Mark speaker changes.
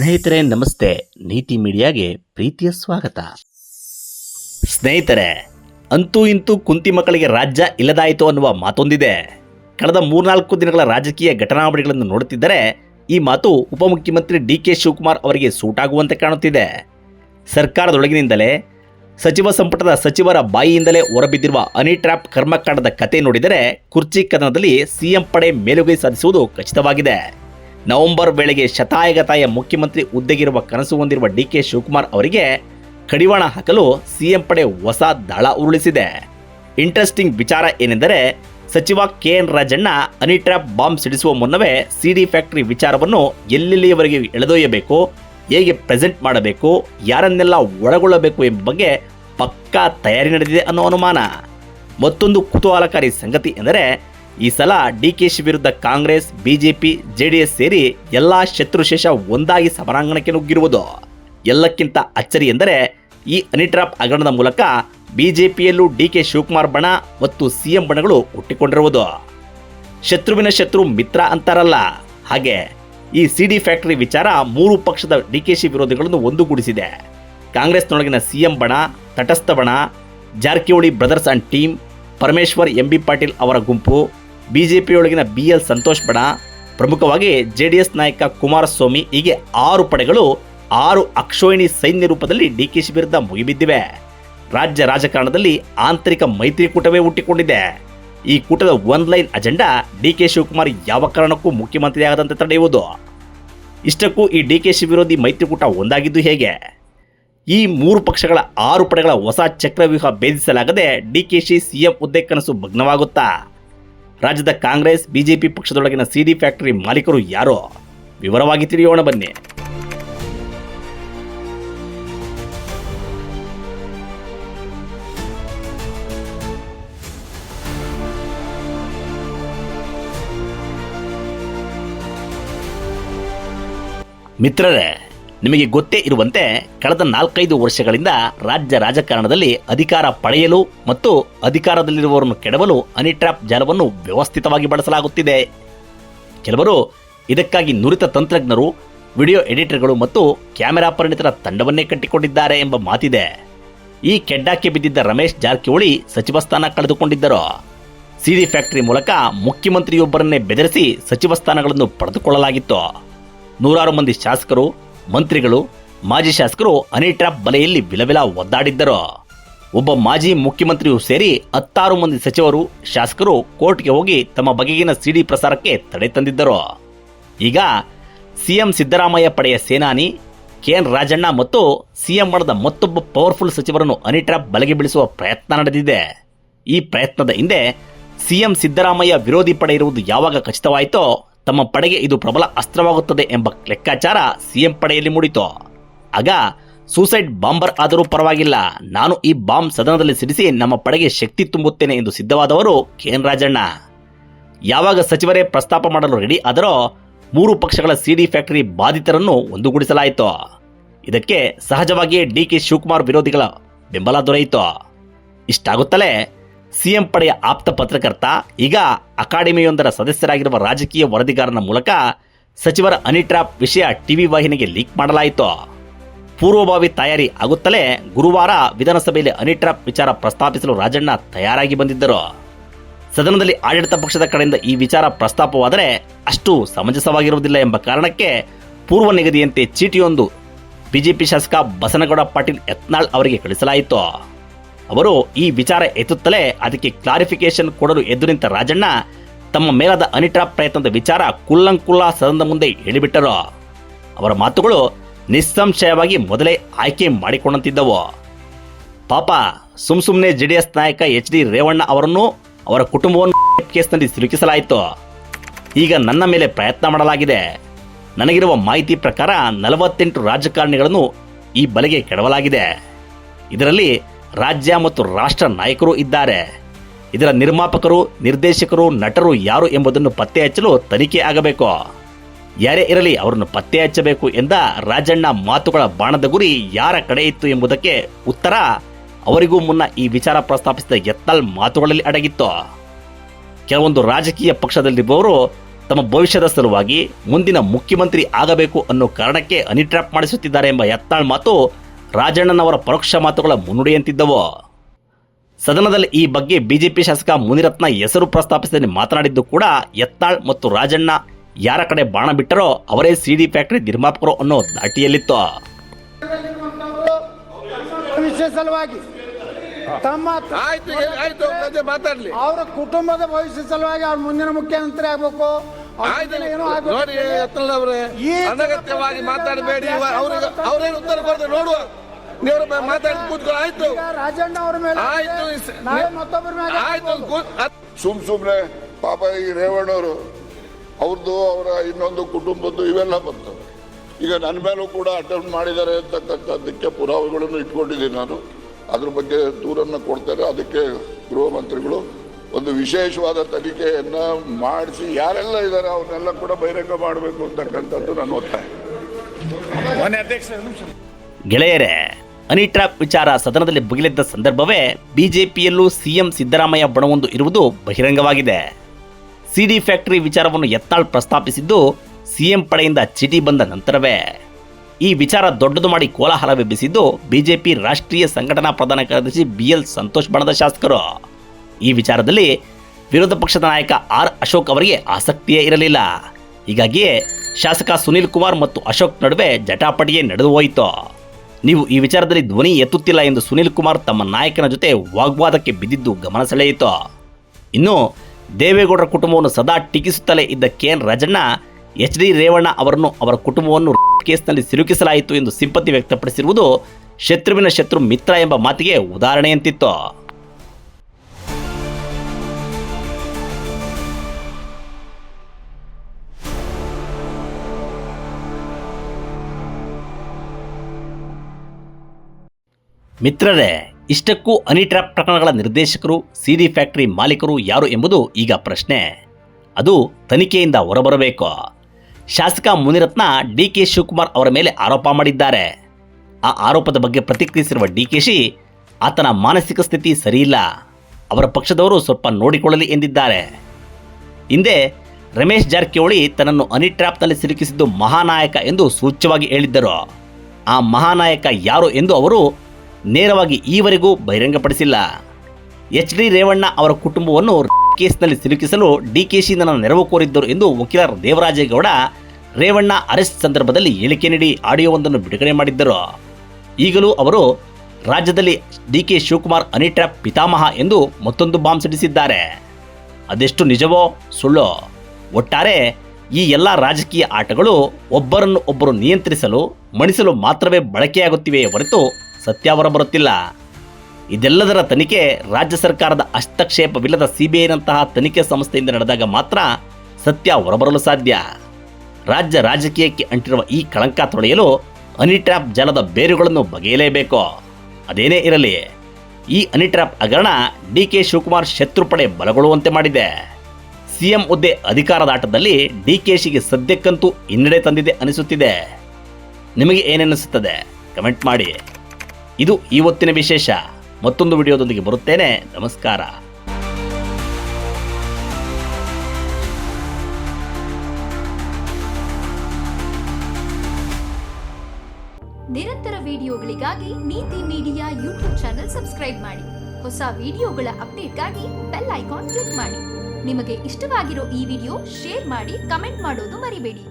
Speaker 1: ಸ್ನೇಹಿತರೆ, ನಮಸ್ತೆ. ನೀತಿ ಮೀಡಿಯಾಗೆ ಪ್ರೀತಿಯ ಸ್ವಾಗತ. ಸ್ನೇಹಿತರೆ, ಅಂತೂ ಇಂತೂ ಕುಂತಿ ಮಕ್ಕಳಿಗೆ ರಾಜ್ಯ ಇಲ್ಲದಾಯಿತು ಅನ್ನುವ ಮಾತೊಂದಿದೆ. ಕಳೆದ ಮೂರ್ನಾಲ್ಕು ದಿನಗಳ ರಾಜಕೀಯ ಘಟನಾವಳಿಗಳನ್ನು ನೋಡುತ್ತಿದ್ದರೆ, ಈ ಮಾತು ಉಪಮುಖ್ಯಮಂತ್ರಿ ಡಿ ಕೆ ಶಿವಕುಮಾರ್ ಅವರಿಗೆ ಸೂಟಾಗುವಂತೆ ಕಾಣುತ್ತಿದೆ. ಸರ್ಕಾರದೊಳಗಿನಿಂದಲೇ ಸಚಿವ ಸಂಪುಟದ ಸಚಿವರ ಬಾಯಿಯಿಂದಲೇ ಹೊರಬಿದ್ದಿರುವ ಹನಿ ಟ್ರ್ಯಾಪ್ ಕರ್ಮಕಾಂಡದ ಕತೆ ನೋಡಿದರೆ ಕುರ್ಚಿ ಕದನದಲ್ಲಿ ಸಿಎಂ ಪಡೆ ಮೇಲುಗೈ ಸಾಧಿಸುವುದು ಖಚಿತವಾಗಿದೆ. ನವೆಂಬರ್ ವೇಳೆಗೆ ಶತಾಯಗತಾಯ ಮುಖ್ಯಮಂತ್ರಿ ಹುದ್ದೆಗಿರುವ ಕನಸು ಹೊಂದಿರುವ ಡಿ ಕೆ ಶಿವಕುಮಾರ್ ಅವರಿಗೆ ಕಡಿವಾಣ ಹಾಕಲು ಸಿಎಂ ಪಡೆ ಹೊಸ ದಾಳ ಉರುಳಿಸಿದೆ. ಇಂಟ್ರೆಸ್ಟಿಂಗ್ ವಿಚಾರ ಏನೆಂದರೆ, ಸಚಿವ K N Rajanna honeytrap bomb ಸಿಡಿಸುವ ಮುನ್ನವೇ ಸಿಡಿ ಫ್ಯಾಕ್ಟರಿ ವಿಚಾರವನ್ನು ಎಲ್ಲೆಲ್ಲಿಯವರೆಗೆ ಎಳೆದೊಯ್ಯಬೇಕು, ಹೇಗೆ ಪ್ರೆಸೆಂಟ್ ಮಾಡಬೇಕು, ಯಾರನ್ನೆಲ್ಲ ಒಳಗೊಳ್ಳಬೇಕು ಎಂಬ ಬಗ್ಗೆ ಪಕ್ಕಾ ತಯಾರಿ ನಡೆದಿದೆ ಅನ್ನೋ ಅನುಮಾನ. ಮತ್ತೊಂದು ಕುತೂಹಲಕಾರಿ ಸಂಗತಿ ಎಂದರೆ ಈ ಸಲ ಡಿ ಕೆ ಶಿ ವಿರುದ್ಧ ಕಾಂಗ್ರೆಸ್ ಬಿಜೆಪಿ ಜೆಡಿಎಸ್ ಸೇರಿ ಎಲ್ಲಾ ಶತ್ರುಶೇಷ ಒಂದಾಗಿ ಸಮರಾಂಗಣಕ್ಕೆ ನುಗ್ಗಿರುವುದು. ಎಲ್ಲಕ್ಕಿಂತ ಅಚ್ಚರಿ ಎಂದರೆ ಈ ಅನಿಟ್ರಾಪ್ ಹಗರಣದ ಮೂಲಕ ಬಿಜೆಪಿಯಲ್ಲೂ ಡಿ ಕೆ ಶಿವಕುಮಾರ್ ಬಣ ಮತ್ತು ಸಿಎಂ ಬಣಗಳು ಹುಟ್ಟಿಕೊಂಡಿರುವುದು. ಶತ್ರುವಿನ ಶತ್ರು ಮಿತ್ರ ಅಂತಾರಲ್ಲ. ಹಾಗೆ ಈ ಸಿಡಿ ಫ್ಯಾಕ್ಟರಿ ವಿಚಾರ ಮೂರು ಪಕ್ಷದ ಡಿಕೆಶಿ ವಿರೋಧಿಗಳನ್ನು ಒಂದುಗೂಡಿಸಿದೆ. ಕಾಂಗ್ರೆಸ್ನೊಳಗಿನ ಸಿಎಂ ಬಣ, ತಟಸ್ಥ ಬಣ, Jarkiholi brothers and team, Parameshwar M B Patil ಅವರ ಗುಂಪು ಬಿಜೆಪಿಯೊಳಗಿನ ಬಿ ಎಲ್ ಸಂತೋಷ್ ಬಣ ಪ್ರಮುಖವಾಗಿ ಎಸ್ ನಾಯಕ ಕುಮಾರಸ್ವಾಮಿ, ಹೀಗೆ ಆರು ಪಡೆಗಳು ಆರು ಅಕ್ಷೋಹಿಣಿ ಸೈನ್ಯ ರೂಪದಲ್ಲಿ ಡಿ ಕೆ ಶಿ ವಿರುದ್ಧ ಮುಗಿಬಿದ್ದಿವೆ. ರಾಜ್ಯ ರಾಜಕಾರಣದಲ್ಲಿ ಆಂತರಿಕ ಮೈತ್ರಿಕೂಟವೇ ಹುಟ್ಟಿಕೊಂಡಿದೆ. ಈ ಕೂಟದ one line agenda D K Shivakumar ಯಾವ ಕಾರಣಕ್ಕೂ ಮುಖ್ಯಮಂತ್ರಿಯಾಗದಂತೆ ತಡೆಯುವುದು. ಇಷ್ಟಕ್ಕೂ ಈ ಡಿ ಕೆ ಶಿ ವಿರೋಧಿ ಮೈತ್ರಿಕೂಟ ಒಂದಾಗಿದ್ದು ಹೇಗೆ? ಈ ಮೂರು ಪಕ್ಷಗಳ ಆರು ಪಡೆಗಳ ಹೊಸ ಚಕ್ರವ್ಯೂಹ ಭೇದಿಸಲಾಗದೆ ಡಿ ಕೆ ಶಿ ಸಿಎಂ ಹುದ್ದೆ ಕನಸು ಭಗ್ನವಾಗುತ್ತಾ ರಾಜ್ಯದ ಕಾಂಗ್ರೆಸ್ ಬಿಜೆಪಿ ಪಕ್ಷದೊಳಗಿನ ಸಿಡಿ ಫ್ಯಾಕ್ಟರಿ ಮಾಲೀಕರು ಯಾರೋ? ವಿವರವಾಗಿ ತಿಳಿಯೋಣ ಬನ್ನಿ. ಮಿತ್ರರೇ ನಿಮಗೆ ಗೊತ್ತೇ ಇರುವಂತೆ ಕಳೆದ ನಾಲ್ಕೈದು ವರ್ಷಗಳಿಂದ ರಾಜ್ಯ ರಾಜಕಾರಣದಲ್ಲಿ ಅಧಿಕಾರ ಪಡೆಯಲು ಮತ್ತು ಅಧಿಕಾರದಲ್ಲಿರುವವರನ್ನು ಕೆಡವಲು ಅನಿಟ್ರಾಪ್ ಜಾಲವನ್ನು ವ್ಯವಸ್ಥಿತವಾಗಿ ಬಳಸಲಾಗುತ್ತಿದೆ. ಕೆಲವರು ಇದಕ್ಕಾಗಿ ನುರಿತ ತಂತ್ರಜ್ಞರು, ವಿಡಿಯೋ ಎಡಿಟರ್ಗಳು ಮತ್ತು ಕ್ಯಾಮೆರಾ ಪರಿಣಿತರ ತಂಡವನ್ನೇ ಕಟ್ಟಿಕೊಂಡಿದ್ದಾರೆ ಎಂಬ ಮಾತಿದೆ. ಈ ಕೆಡ್ಡಾಕ್ಕೆ ಬಿದ್ದಿದ್ದ ರಮೇಶ್ ಜಾರಕಿಹೊಳಿ ಸಚಿವ ಸ್ಥಾನ ಕಳೆದುಕೊಂಡಿದ್ದರು. ಸಿಡಿ ಫ್ಯಾಕ್ಟರಿ ಮೂಲಕ ಮುಖ್ಯಮಂತ್ರಿಯೊಬ್ಬರನ್ನೇ ಬೆದರಿಸಿ ಸಚಿವ ಸ್ಥಾನಗಳನ್ನು ಪಡೆದುಕೊಳ್ಳಲಾಗಿತ್ತು. ನೂರಾರು ಮಂದಿ ಶಾಸಕರು ಮಂತ್ರಿಗಳು, ಮಾಜಿ ಶಾಸಕರು ಹನಿ ಬಲೆಯಲ್ಲಿ ಬಿಲಬಿಲ ಒದ್ದಾಡಿದ್ದರು. ಒಬ್ಬ ಮಾಜಿ ಮುಖ್ಯಮಂತ್ರಿಯೂ ಸೇರಿ ಹತ್ತಾರು ಮಂದಿ ಸಚಿವರು, ಶಾಸಕರು ಕೋರ್ಟ್ಗೆ ಹೋಗಿ ತಮ್ಮ ಬಗೆಗಿನ ಸಿಡಿ ಪ್ರಸಾರಕ್ಕೆ ತಡೆ ತಂದಿದ್ದರು. ಈಗ ಸಿಎಂ ಸಿದ್ದರಾಮಯ್ಯ ಪಡೆಯ ಸೇನಾನಿ ಕೆಎನ್ ರಾಜಣ್ಣ ಮತ್ತು ಸಿಎಂ ಮಾಡದ ಮತ್ತೊಬ್ಬ ಪವರ್ಫುಲ್ ಸಚಿವರನ್ನು ಅನಿಟ್ರಾಪ್ ಬಲೆಗೆ ಬೀಳಿಸುವ ಪ್ರಯತ್ನ ನಡೆದಿದೆ. ಈ ಪ್ರಯತ್ನದ ಹಿಂದೆ ಸಿಎಂ ಸಿದ್ದರಾಮಯ್ಯ ವಿರೋಧಿ ಪಡೆ ಇರುವುದು ಯಾವಾಗ ಖಚಿತವಾಯಿತೋ ತಮ್ಮ ಪಡೆಗೆ ಇದು ಪ್ರಬಲ ಅಸ್ತ್ರವಾಗುತ್ತದೆ ಎಂಬ ಲೆಕ್ಕಾಚಾರ ಸಿಎಂ ಪಡೆಯಲ್ಲಿ ಮೂಡಿತು. ಆಗ ಸೂಸೈಡ್ ಬಾಂಬರ್ ಆದರೂ ಪರವಾಗಿಲ್ಲ. ನಾನು ಈ ಬಾಂಬ್ ಸದನದಲ್ಲಿ ಸಿಡಿಸಿ ನಮ್ಮ ಪಡೆಗೆ ಶಕ್ತಿ ತುಂಬುತ್ತೇನೆ ಎಂದು ಸಿದ್ಧವಾದವರು ಕೆಎನ್ ರಾಜಣ್ಣ. ಯಾವಾಗ ಸಚಿವರೇ ಪ್ರಸ್ತಾಪ ಮಾಡಲು ರೆಡಿ ಆದರೋ ಮೂರು ಪಕ್ಷಗಳ ಸಿಡಿ ಫ್ಯಾಕ್ಟರಿ ಬಾಧಿತರನ್ನು ಒಂದುಗೂಡಿಸಲಾಯಿತು. ಇದಕ್ಕೆ ಸಹಜವಾಗಿಯೇ ಡಿ ಕೆ ಶಿವಕುಮಾರ್ ವಿರೋಧಿಗಳ ಬೆಂಬಲ ದೊರೆಯಿತು. ಇಷ್ಟಾಗುತ್ತಲೇ ಸಿಎಂ ಪಡೆಯ ಆಪ್ತ ಪತ್ರಕರ್ತ, ಈಗ ಅಕಾಡೆಮಿಯೊಂದರ ಸದಸ್ಯರಾಗಿರುವ ರಾಜಕೀಯ ವರದಿಗಾರನ ಮೂಲಕ ಸಚಿವರ ಅನಿಟ್ರಾಪ್ ವಿಷಯ ಟಿವಿ ವಾಹಿನಿಗೆ ಲೀಕ್ ಮಾಡಲಾಯಿತು. ಪೂರ್ವಭಾವಿ ತಯಾರಿ ಆಗುತ್ತಲೇ ಗುರುವಾರ ವಿಧಾನಸಭೆಯಲ್ಲಿ ಅನಿಟ್ರಾಪ್ ವಿಚಾರ ಪ್ರಸ್ತಾಪಿಸಲು ರಾಜಣ್ಣ ತಯಾರಾಗಿ ಬಂದಿದ್ದರು. ಸದನದಲ್ಲಿ ಆಡಳಿತ ಪಕ್ಷದ ಕಡೆಯಿಂದ ಈ ವಿಚಾರ ಪ್ರಸ್ತಾಪವಾದರೆ ಅಷ್ಟು ಸಮಂಜಸವಾಗಿರುವುದಿಲ್ಲ ಎಂಬ ಕಾರಣಕ್ಕೆ ಪೂರ್ವ ನಿಗದಿಯಂತೆ ಚೀಟಿಯೊಂದು ಬಿಜೆಪಿ ಶಾಸಕ ಬಸನಗೌಡ ಪಾಟೀಲ್ ಯತ್ನಾಳ್ ಅವರಿಗೆ ಕಳಿಸಲಾಯಿತು. ಅವರು ಈ ವಿಚಾರ ಎತ್ತುತ್ತಲೇ ಅದಕ್ಕೆ ಕ್ಲಾರಿಫಿಕೇಶನ್ ಕೊಡಲು ಎದ್ದು ನಿಂತ ರಾಜಣ್ಣ ತಮ್ಮ ಮೇಲಾದ ಅನಿಟ್ರಾ ಪ್ರಯತ್ನದ ವಿಚಾರ ಕುಲ್ಲಂಕುಲ್ಲ ಸದನದ ಮುಂದೆ ಹೇಳಿಬಿಟ್ಟರು. ಅವರ ಮಾತುಗಳು ನಿಸ್ಸಂಶಯವಾಗಿ ಮೊದಲೇ ಆಯ್ಕೆ ಮಾಡಿಕೊಂಡಂತಿದ್ದವು. ಪಾಪ ಸುಮ್ ಸುಮ್ಮನೆ ಎಸ್ ನಾಯಕ ಎಚ್ ಡಿ ರೇವಣ್ಣ ಅವರನ್ನು ಅವರ ಕುಟುಂಬವನ್ನು ಕೇಸ್ನಲ್ಲಿ ಸಿಲುಕಿಸಲಾಯಿತು. ಈಗ ನನ್ನ ಮೇಲೆ ಪ್ರಯತ್ನ ಮಾಡಲಾಗಿದೆ. ನನಗಿರುವ ಮಾಹಿತಿ ಪ್ರಕಾರ ನಲವತ್ತೆಂಟು ರಾಜಕಾರಣಿಗಳನ್ನು ಈ ಬಲೆಗೆ ಕೆಡವಲಾಗಿದೆ. ಇದರಲ್ಲಿ ರಾಜ್ಯ ಮತ್ತು ರಾಷ್ಟ್ರ ನಾಯಕರು ಇದ್ದಾರೆ. ಇದರ ನಿರ್ಮಾಪಕರು, ನಿರ್ದೇಶಕರು, ನಟರು ಯಾರು ಎಂಬುದನ್ನು ಪತ್ತೆ ಹಚ್ಚಲು ತನಿಖೆ ಆಗಬೇಕು. ಯಾರೇ ಇರಲಿ ಅವರನ್ನು ಪತ್ತೆ ಹಚ್ಚಬೇಕು ಎಂದ ರಾಜಣ್ಣ ಮಾತುಗಳ ಬಾಣದ ಗುರಿ ಯಾರ ಕಡೆ ಇತ್ತು ಎಂಬುದಕ್ಕೆ ಉತ್ತರ ಅವರಿಗೂ ಮುನ್ನ ಈ ವಿಚಾರ ಪ್ರಸ್ತಾಪಿಸಿದ ಎತ್ತಲ್ ಮಾತುಗಳಲ್ಲಿ ಅಡಗಿತ್ತು. ಕೆಲವೊಂದು ರಾಜಕೀಯ ಪಕ್ಷದಲ್ಲಿರುವವರು ತಮ್ಮ ಭವಿಷ್ಯದ ಸಲುವಾಗಿ ಮುಂದಿನ ಮುಖ್ಯಮಂತ್ರಿ ಆಗಬೇಕು ಅನ್ನೋ ಕಾರಣಕ್ಕೆ ಅನಿಟ್ರಾಪ್ ಮಾಡಿಸುತ್ತಿದ್ದಾರೆ ಎಂಬ ಎತ್ತಾಳ್ ಮಾತು ರಾಜಣ್ಣನವರ ಪರೋಕ್ಷ ಮಾತುಗಳ ಮುನ್ನುಡಿಯಂತಿದ್ದವು. ಸದನದಲ್ಲಿ ಈ ಬಗ್ಗೆ ಬಿಜೆಪಿ ಶಾಸಕ ಮುನಿರತ್ನ ಹೆಸರು ಪ್ರಸ್ತಾಪಿಸಿದ ಮಾತನಾಡಿದ್ದು ಕೂಡ ಎತ್ತಾಳ್ ಮತ್ತು ರಾಜಣ್ಣ ಯಾರ ಕಡೆ ಬಾಣ ಬಿಟ್ಟರೋ ಅವರೇ ಸಿಡಿ ಫ್ಯಾಕ್ಟರಿ ನಿರ್ಮಾಪಕರು ಅನ್ನೋ ದಾಟಿಯಲ್ಲಿತ್ತು.
Speaker 2: ತಮ್ಮ ಅವರ ಕುಟುಂಬದ ಭವಿಷ್ಯ ಸಲುವಾಗಿ ಅವ್ರ ಮುಂದಿನ ಮುಖ್ಯಮಂತ್ರಿ ಆಗ್ಬೇಕು.
Speaker 3: ನೋಡಿ
Speaker 2: ಆಗ್ಬೇಕು
Speaker 3: ಅವರೇ
Speaker 2: ಈ
Speaker 3: ಅನಗತ್ಯವಾಗಿ ಮಾತಾಡಬೇಡಿ ಅವ್ರಿಗೆ ಅವ್ರೇನು ಉತ್ತರ ಕೊಡ್ತಾರೆ ನೋಡುವ. ನೀವ್ರ ಮಾತಾಡಿ ಕೂತ್ಕೊಳ್ಳಿ ಆಯ್ತು.
Speaker 2: ಈಗ ರಾಜಣ್ಣ ಅವ್ರ ಮೇಲೆ
Speaker 3: ಆಯ್ತು
Speaker 2: ಮತ್ತೊಬ್ಬರ ಮೇಲೆ
Speaker 3: ಆಯ್ತು
Speaker 4: ಸುಮ್ ಸುಮ್ನೆ ಪಾಪ ಈ ರೇವಣ್ಣವರು ಅವ್ರದ್ದು ಅವರ ಇನ್ನೊಂದು ಕುಟುಂಬದ್ದು ಇವೆಲ್ಲ ಬಂತು. ಈಗ ನನ್ನ ಮೇಲೂ ಕೂಡ ಅಟೆಂಪ್ಟ್ ಮಾಡಿದ್ದಾರೆ ಅಂತಕ್ಕಂಥದ್ದಕ್ಕೆ ಪುರಾವೆಗಳನ್ನು ಇಟ್ಕೊಂಡಿದ್ದೀನಿ ನಾನು. ಅದ್ರ ಬಗ್ಗೆ ದೂರನ್ನು ಕೊಡ್ತಾರೆ ಅದಕ್ಕೆ ಗೃಹ ಮಂತ್ರಿಗಳು ಒಂದು ವಿಶೇಷವಾದ ತನಿಖೆಯನ್ನ ಮಾಡಿಸಿ ಯಾರೆಲ್ಲ ಇದ್ದಾರೆ ಅವನ್ನೆಲ್ಲ ಕೂಡ ಬಹಿರಂಗ ಮಾಡಬೇಕು ಅಂತಕ್ಕಂಥದ್ದು ನನ್ನ ಒತ್ತಾಯ.
Speaker 1: ಗೆಳೆಯರೇ ಅನಿಟ್ರಾಪ್ ವಿಚಾರ ಸದನದಲ್ಲಿ ಭುಗಿಲೆದ್ದ ಸಂದರ್ಭವೇ ಬಿಜೆಪಿಯಲ್ಲೂ ಸಿಎಂ ಸಿದ್ದರಾಮಯ್ಯ ಬಣವೊಂದು ಇರುವುದು ಬಹಿರಂಗವಾಗಿದೆ. ಸಿಡಿ ಫ್ಯಾಕ್ಟರಿ ವಿಚಾರವನ್ನು ಯತ್ನಾಳ್ ಪ್ರಸ್ತಾಪಿಸಿದ್ದು ಸಿಎಂ ಪಡೆಯಿಂದ ಚೀಟಿ ಬಂದ ನಂತರವೇ. ಈ ವಿಚಾರ ದೊಡ್ಡದು ಮಾಡಿ ಕೋಲಾಹಲವೆಬ್ಬಿಸಿದ್ದು ಬಿಜೆಪಿ ರಾಷ್ಟ್ರೀಯ ಸಂಘಟನಾ ಪ್ರಧಾನ ಕಾರ್ಯದರ್ಶಿ ಬಿಎಲ್ ಸಂತೋಷ್ ಬಣದ ಶಾಸಕರು. ಈ ವಿಚಾರದಲ್ಲಿ ವಿರೋಧ ಪಕ್ಷದ ನಾಯಕ ಆರ್ ಅಶೋಕ್ ಅವರಿಗೆ ಆಸಕ್ತಿಯೇ ಇರಲಿಲ್ಲ. ಹೀಗಾಗಿಯೇ ಶಾಸಕ ಸುನೀಲ್ ಕುಮಾರ್ ಮತ್ತು ಅಶೋಕ್ ನಡುವೆ ಜಟಾಪಟಿಯೇ ನಡೆದು ಹೋಯಿತು. ನೀವು ಈ ವಿಚಾರದಲ್ಲಿ ಧ್ವನಿ ಎತ್ತುತ್ತಿಲ್ಲ ಎಂದು ಸುನೀಲ್ ಕುಮಾರ್ ತಮ್ಮ ನಾಯಕನ ಜೊತೆ ವಾಗ್ವಾದಕ್ಕೆ ಬಿದ್ದಿದ್ದು ಗಮನ ಸೆಳೆಯಿತು. ಇನ್ನು ದೇವೇಗೌಡರ ಕುಟುಂಬವನ್ನು ಸದಾ ಟೀಕಿಸುತ್ತಲೇ ಇದ್ದ K N Rajanna, H D Revanna ಅವರನ್ನು ಅವರ ಕುಟುಂಬವನ್ನು ಕೇಸ್ನಲ್ಲಿ ಸಿಲುಕಿಸಲಾಯಿತು ಎಂದು ಸಿಂಪತಿ ವ್ಯಕ್ತಪಡಿಸಿರುವುದು ಶತ್ರುವಿನ ಶತ್ರು ಮಿತ್ರ ಎಂಬ ಮಾತಿಗೆ ಉದಾಹರಣೆಯಂತಿತ್ತು. ಮಿತ್ರರೇ, ಇಷ್ಟಕ್ಕೂ ಅನಿಟ್ರ್ಯಾಪ್ ಪ್ರಕರಣಗಳ ನಿರ್ದೇಶಕರು, ಸಿಡಿ ಫ್ಯಾಕ್ಟರಿ ಮಾಲೀಕರು ಯಾರು ಎಂಬುದು ಈಗ ಪ್ರಶ್ನೆ. ಅದು ತನಿಖೆಯಿಂದ ಹೊರಬರಬೇಕು. ಶಾಸಕ ಮುನಿರತ್ನ ಡಿ ಕೆ ಶಿವಕುಮಾರ್ ಅವರ ಮೇಲೆ ಆರೋಪ ಮಾಡಿದ್ದಾರೆ. ಆ ಆರೋಪದ ಬಗ್ಗೆ ಪ್ರತಿಕ್ರಿಯಿಸಿರುವ ಡಿ ಕೆ ಶಿ, ಆತನ ಮಾನಸಿಕ ಸ್ಥಿತಿ ಸರಿಯಿಲ್ಲ. ಅವರ ಪಕ್ಷದವರು ಸ್ವಲ್ಪ ನೋಡಿಕೊಳ್ಳಲಿ ಎಂದಿದ್ದಾರೆ. ಹಿಂದೆ ರಮೇಶ್ ಜಾರಕಿಹೊಳಿ ತನ್ನನ್ನು ಅನಿಟ್ರ್ಯಾಪ್ನಲ್ಲಿ ಸಿಲುಕಿಸಿದ್ದು ಮಹಾನಾಯಕ ಎಂದು ಸೂಚ್ಯವಾಗಿ ಹೇಳಿದ್ದರು. ಆ ಮಹಾನಾಯಕ ಯಾರು ಎಂದು ಅವರು ನೇರವಾಗಿ ಈವರೆಗೂ ಬಹಿರಂಗಪಡಿಸಿಲ್ಲ. ಎಚ್ ಡಿ ರೇವಣ್ಣ ಅವರ ಕುಟುಂಬವನ್ನು ಕೇಸ್ನಲ್ಲಿ ಸಿಲುಕಿಸಲು ಡಿಕೆಶಿ ನನ್ನ ನೆರವು ಕೋರಿದ್ದರು ಎಂದು ವಕೀಲ ದೇವರಾಜೇಗೌಡ ರೇವಣ್ಣ ಅರೆಸ್ಟ್ ಸಂದರ್ಭದಲ್ಲಿ ಹೇಳಿಕೆ ನೀಡಿ ಆಡಿಯೋವೊಂದನ್ನು ಬಿಡುಗಡೆ ಮಾಡಿದ್ದರು. ಈಗಲೂ ಅವರು ರಾಜ್ಯದಲ್ಲಿ ಡಿಕೆ ಶಿವಕುಮಾರ್ ಅನಿಟ್ರಾಪ್ ಪಿತಾಮಹ ಎಂದು ಮತ್ತೊಂದು ಬಾಂಬ್ ಸಿಡಿಸಿದ್ದಾರೆ. ಅದೆಷ್ಟು ನಿಜವೋ ಸುಳ್ಳೋ. ಒಟ್ಟಾರೆ ಈ ಎಲ್ಲ ರಾಜಕೀಯ ಆಟಗಳು ಒಬ್ಬರನ್ನು ಒಬ್ಬರು ನಿಯಂತ್ರಿಸಲು, ಮಣಿಸಲು ಮಾತ್ರವೇ ಬಳಕೆಯಾಗುತ್ತಿವೆಯೇ ಹೊರತು ಸತ್ಯ ಹೊರಬರುತ್ತಿಲ್ಲ ಇದೆಲ್ಲದರ ತನಿಖೆ ರಾಜ್ಯ ಸರ್ಕಾರದ ಹಸ್ತಕ್ಷೇಪವಿಲ್ಲದ ಸಿಬಿಐನಂತಹ ತನಿಖೆ ಸಂಸ್ಥೆಯಿಂದ ನಡೆದಾಗ ಮಾತ್ರ ಸತ್ಯ ಹೊರಬರಲು ಸಾಧ್ಯ. ರಾಜ್ಯ ರಾಜಕೀಯಕ್ಕೆ ಅಂಟಿರುವ ಈ ಕಳಂಕ ತೊಳೆಯಲು ಅನಿಟ್ರ್ಯಾಪ್ ಜಾಲದ ಬೇರುಗಳನ್ನು ಬಗೆಯಲೇಬೇಕು. ಅದೇನೇ ಇರಲಿ, ಈ ಅನಿಟ್ರ್ಯಾಪ್ ಹಗರಣ ಡಿ ಕೆ ಶಿವಕುಮಾರ್ ಶತ್ರುಪಡೆ ಬಲಗೊಳ್ಳುವಂತೆ ಮಾಡಿದೆ. ಸಿಎಂ ಹುದ್ದೆ ಅಧಿಕಾರದ ಆಟದಲ್ಲಿ ಡಿ ಕೆ ಶಿಗೆ ಸದ್ಯಕ್ಕಂತೂ ಹಿನ್ನಡೆ ತಂದಿದೆ ಅನಿಸುತ್ತಿದೆ. ನಿಮಗೆ ಏನೆನಿಸುತ್ತದೆ? ಕಮೆಂಟ್ ಮಾಡಿ. ಇದು ಇವತ್ತಿನ ವಿಶೇಷ. ಮತ್ತೊಂದು ವಿಡಿಯೋದೊಂದಿಗೆ ಬರುತ್ತೇನೆ. ನಮಸ್ಕಾರ.
Speaker 5: ನಿರಂತರ ವಿಡಿಯೋಗಳಿಗಾಗಿ ನೀತಿ ಮೀಡಿಯಾ ಯೂಟ್ಯೂಬ್ ಚಾನೆಲ್ ಸಬ್ಸ್ಕ್ರೈಬ್ ಮಾಡಿ. ಹೊಸ ವಿಡಿಯೋಗಳ ಅಪ್ಡೇಟ್ಗಾಗಿ ಬೆಲ್ ಐಕಾನ್ ಕ್ಲಿಕ್ ಮಾಡಿ. ನಿಮಗೆ ಇಷ್ಟವಾಗಿರೋ ಈ ವಿಡಿಯೋ ಶೇರ್ ಮಾಡಿ, ಕಮೆಂಟ್ ಮಾಡೋದು ಮರಿಬೇಡಿ.